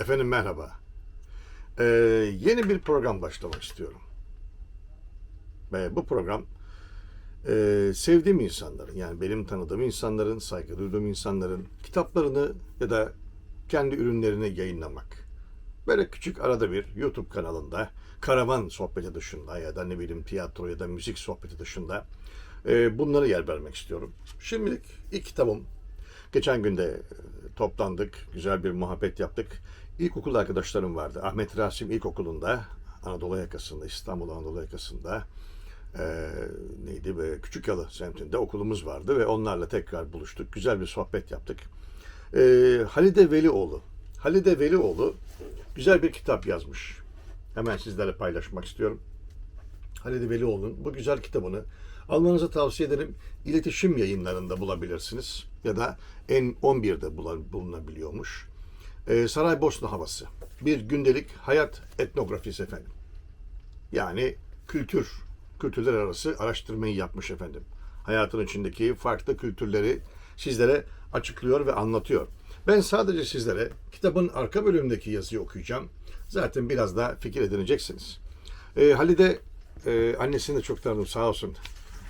Efendim merhaba. Ee, yeni bir program başlamak istiyorum. Ve bu program e, sevdiğim insanların yani benim tanıdığım insanların, saygı duyduğum insanların kitaplarını ya da kendi ürünlerini yayınlamak. Böyle küçük arada bir YouTube kanalında karavan sohbeti dışında ya da ne bileyim tiyatro ya da müzik sohbeti dışında e, bunları yer vermek istiyorum. Şimdilik ilk kitabım Geçen günde e, toplandık, güzel bir muhabbet yaptık. İlkokul arkadaşlarım vardı. Ahmet Rasim İlkokulu'nda, Anadolu yakasında, İstanbul Anadolu yakasında e, neydi be Küçük Yalı semtinde okulumuz vardı ve onlarla tekrar buluştuk. Güzel bir sohbet yaptık. E, Halide Velioğlu. Halide Velioğlu güzel bir kitap yazmış. Hemen sizlerle paylaşmak istiyorum. Halide Velioğlu'nun bu güzel kitabını almanızı tavsiye ederim. İletişim yayınlarında bulabilirsiniz. Ya da N11'de bulan- bulunabiliyormuş. Ee, Saraybosna havası. Bir gündelik hayat etnografisi efendim. Yani kültür, kültürler arası araştırmayı yapmış efendim. Hayatın içindeki farklı kültürleri sizlere açıklıyor ve anlatıyor. Ben sadece sizlere kitabın arka bölümündeki yazıyı okuyacağım. Zaten biraz daha fikir edineceksiniz. Ee, Halide e, annesini de çok tanıdım sağ olsun.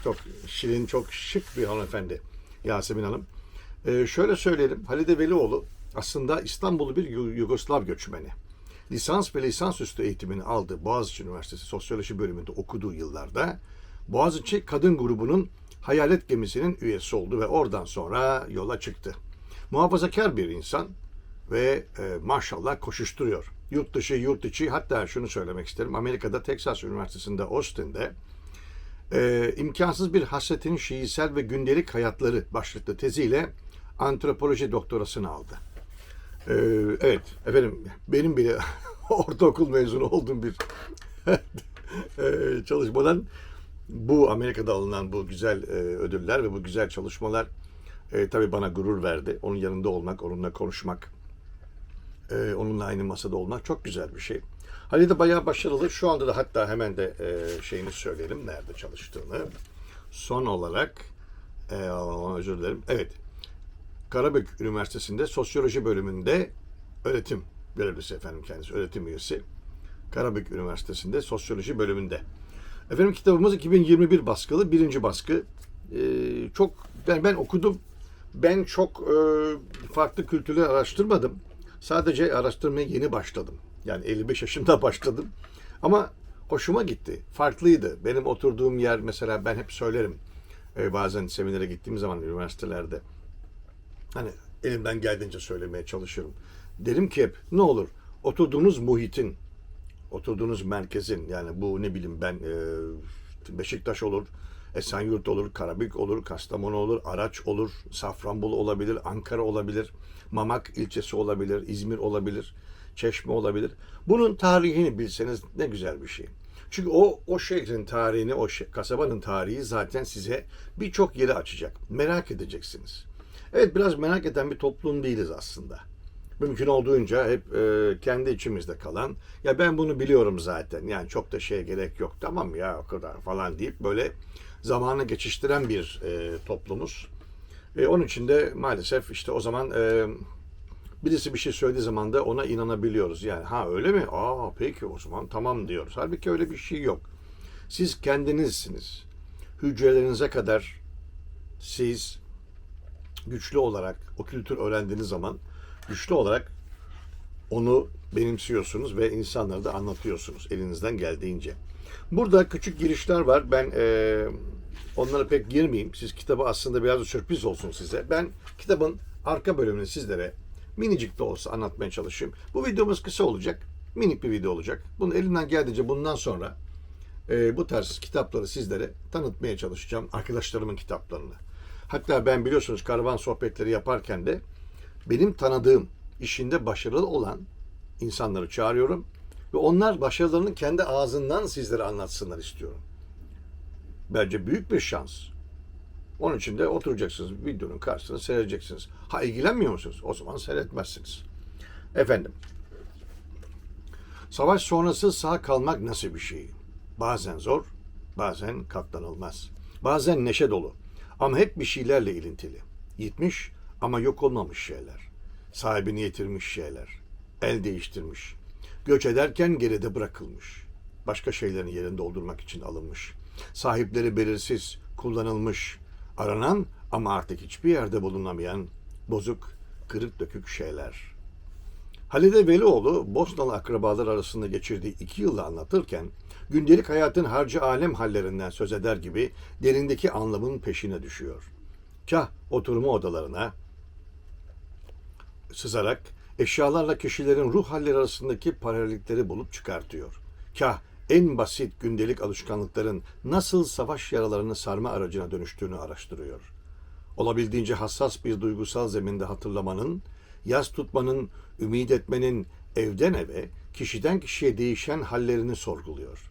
Çok şirin, çok şık bir hanımefendi Yasemin Hanım. Ee, şöyle söyleyelim, Halide Velioğlu aslında İstanbullu bir Yu- Yugoslav göçmeni. Lisans ve lisansüstü eğitimini aldı Boğaziçi Üniversitesi Sosyoloji bölümünde okuduğu yıllarda Boğaziçi Kadın Grubu'nun Hayalet Gemisi'nin üyesi oldu ve oradan sonra yola çıktı. Muhafazakar bir insan ve e, maşallah koşuşturuyor. Yurt dışı, yurt içi hatta şunu söylemek isterim. Amerika'da Texas Üniversitesi'nde Austin'de e, imkansız bir hasretin şiirsel ve gündelik hayatları başlıklı teziyle antropoloji doktorasını aldı. E, evet efendim benim bile ortaokul mezunu olduğum bir e, çalışmadan bu Amerika'da alınan bu güzel e, ödüller ve bu güzel çalışmalar e, tabii bana gurur verdi. Onun yanında olmak, onunla konuşmak, e, onunla aynı masada olmak çok güzel bir şey. Halide bayağı başarılı. Şu anda da hatta hemen de e, şeyini söyleyelim. Nerede çalıştığını. Son olarak e, özür dilerim. Evet. Karabük Üniversitesi'nde sosyoloji bölümünde öğretim görevlisi efendim kendisi. Öğretim üyesi. Karabük Üniversitesi'nde sosyoloji bölümünde. Efendim kitabımız 2021 baskılı. Birinci baskı. E, çok ben, ben okudum. Ben çok e, farklı kültürleri araştırmadım. Sadece araştırmaya yeni başladım. Yani 55 yaşında başladım. Ama hoşuma gitti. Farklıydı. Benim oturduğum yer mesela ben hep söylerim. e, bazen seminere gittiğim zaman üniversitelerde. Hani elimden geldiğince söylemeye çalışıyorum. Derim ki hep ne olur oturduğunuz muhitin, oturduğunuz merkezin yani bu ne bileyim ben e, Beşiktaş olur, Esenyurt olur, Karabük olur, Kastamonu olur, Araç olur, Safranbolu olabilir, Ankara olabilir, Mamak ilçesi olabilir, İzmir olabilir, Çeşme olabilir. Bunun tarihini bilseniz ne güzel bir şey. Çünkü o o şehrin tarihini, o şe- kasabanın tarihi zaten size birçok yeri açacak. Merak edeceksiniz. Evet biraz merak eden bir toplum değiliz aslında mümkün olduğunca hep e, kendi içimizde kalan ya ben bunu biliyorum zaten yani çok da şeye gerek yok tamam ya o kadar falan deyip böyle zamanı geçiştiren bir e, toplumuz. E, onun için de maalesef işte o zaman e, birisi bir şey söylediği zaman da ona inanabiliyoruz. Yani ha öyle mi? Aa peki o zaman tamam diyoruz. Halbuki öyle bir şey yok. Siz kendinizsiniz. Hücrelerinize kadar siz güçlü olarak o kültür öğrendiğiniz zaman güçlü olarak onu benimsiyorsunuz ve insanlara da anlatıyorsunuz elinizden geldiğince. Burada küçük girişler var. Ben eee onlara pek girmeyeyim. Siz kitabı aslında biraz da sürpriz olsun size. Ben kitabın arka bölümünü sizlere minicik de olsa anlatmaya çalışayım. Bu videomuz kısa olacak. Minik bir video olacak. Bunu elimden geldiğince bundan sonra e, bu tarz kitapları sizlere tanıtmaya çalışacağım. Arkadaşlarımın kitaplarını. Hatta ben biliyorsunuz karavan sohbetleri yaparken de benim tanıdığım işinde başarılı olan insanları çağırıyorum ve onlar başarılarını kendi ağzından sizlere anlatsınlar istiyorum. Bence büyük bir şans. Onun için de oturacaksınız videonun karşısına seyredeceksiniz. Ha ilgilenmiyor musunuz? O zaman seyretmezsiniz. Efendim. Savaş sonrası sağ kalmak nasıl bir şey? Bazen zor, bazen katlanılmaz. Bazen neşe dolu ama hep bir şeylerle ilintili. Yitmiş ama yok olmamış şeyler. Sahibini yitirmiş şeyler. el değiştirmiş. Göç ederken geride bırakılmış. Başka şeylerin yerini doldurmak için alınmış. Sahipleri belirsiz, kullanılmış, aranan ama artık hiçbir yerde bulunamayan bozuk, kırık dökük şeyler. Halide Velioğlu, Bosnalı akrabalar arasında geçirdiği iki yılı anlatırken, gündelik hayatın harcı alem hallerinden söz eder gibi derindeki anlamın peşine düşüyor. Kah oturma odalarına sızarak eşyalarla kişilerin ruh halleri arasındaki paralellikleri bulup çıkartıyor. Kah en basit gündelik alışkanlıkların nasıl savaş yaralarını sarma aracına dönüştüğünü araştırıyor. Olabildiğince hassas bir duygusal zeminde hatırlamanın, yaz tutmanın, ümit etmenin evden eve, kişiden kişiye değişen hallerini sorguluyor.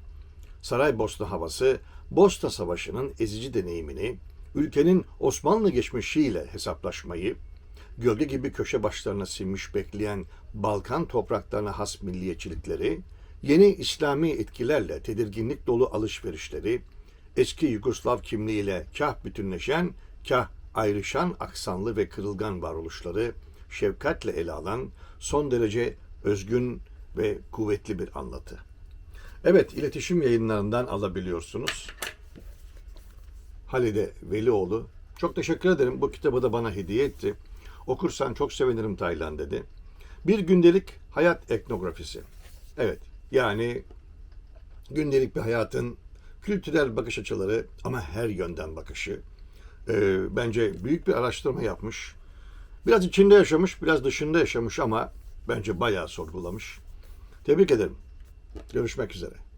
Saraybosna havası, Bosna Savaşı'nın ezici deneyimini, ülkenin Osmanlı geçmişiyle hesaplaşmayı, gölge gibi köşe başlarına sinmiş bekleyen Balkan topraklarına has milliyetçilikleri, yeni İslami etkilerle tedirginlik dolu alışverişleri, eski Yugoslav kimliğiyle kah bütünleşen, kah ayrışan aksanlı ve kırılgan varoluşları şefkatle ele alan son derece özgün ve kuvvetli bir anlatı. Evet, iletişim yayınlarından alabiliyorsunuz. Halide Velioğlu. Çok teşekkür ederim. Bu kitabı da bana hediye etti. Okursan çok sevinirim Taylan dedi. Bir gündelik hayat etnografisi. Evet, yani gündelik bir hayatın kültürel bakış açıları ama her yönden bakışı. Ee, bence büyük bir araştırma yapmış. Biraz içinde yaşamış, biraz dışında yaşamış ama bence bayağı sorgulamış. Tebrik ederim. Görüşmek üzere.